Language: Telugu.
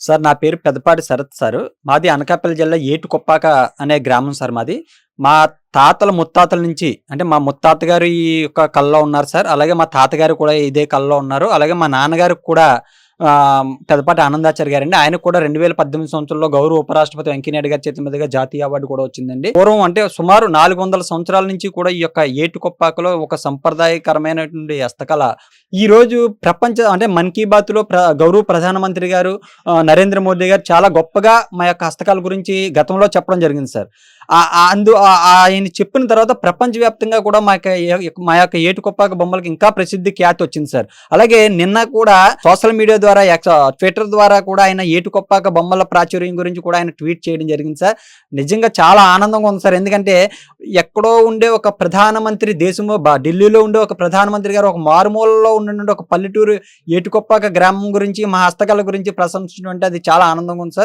సార్ నా పేరు పెద్దపాటి శరత్ సార్. మాది అనకాపల్లి జిల్లా ఏటుకొప్పాక అనే గ్రామం సార్ మాది. మా తాతల ముత్తాతల నుంచి అంటే మా ముత్తాత గారు ఈ యొక్క కళ్ళలో ఉన్నారు సార్. అలాగే మా తాతగారు కూడా ఇదే కళ్ళలో ఉన్నారు. అలాగే మా నాన్నగారికి కూడా పెద్దపాటి ఆనందాచారి గారండి. ఆయన కూడా రెండు వేల పద్దెనిమిది సంవత్సరంలో గౌరవ ఉపరాష్ట్రపతి వెంకయ్యనాయుడు గారి చేతి మీదుగా జాతీయ అవార్డు కూడా వచ్చిందండి. పూర్వం అంటే సుమారు నాలుగు వందల సంవత్సరాల నుంచి కూడా ఈ యొక్క ఏటుకొప్పాకలో ఒక సంప్రదాయకరమైనటువంటి హస్తకళ. ఈ రోజు ప్రపంచ అంటే మన్ కీ బాత్లో ప్ర గౌరవ ప్రధానమంత్రి గారు నరేంద్ర మోదీ గారు చాలా గొప్పగా మా యొక్క హస్తకళ గురించి గతంలో చెప్పడం జరిగింది సార్. అందు ఆయన చెప్పిన తర్వాత ప్రపంచవ్యాప్తంగా కూడా మా యొక్క మా యొక్క ఏటుకొప్పాక బొమ్మలకి ఇంకా ప్రసిద్ధి ఖ్యాతి వచ్చింది సార్. అలాగే నిన్న కూడా సోషల్ మీడియా ద్వారా ట్విట్టర్ ద్వారా కూడా ఆయన ఏటుకొప్పాక బొమ్మల ప్రాచుర్యం గురించి కూడా ఆయన ట్వీట్ చేయడం జరిగింది సార్. నిజంగా చాలా ఆనందంగా ఉంది సార్. ఎందుకంటే ఎక్కడో ఉండే ఒక ప్రధానమంత్రి దేశంలో బా- ఢిల్లీలో ఉండే ఒక ప్రధానమంత్రి గారు ఒక మారుమూలలో ఉండే ఒక పల్లెటూరు ఏటుకొప్పాక గ్రామం గురించి మా హస్తకళ గురించి ప్రశంసించడం అంటే అది చాలా ఆనందంగా ఉంది సార్.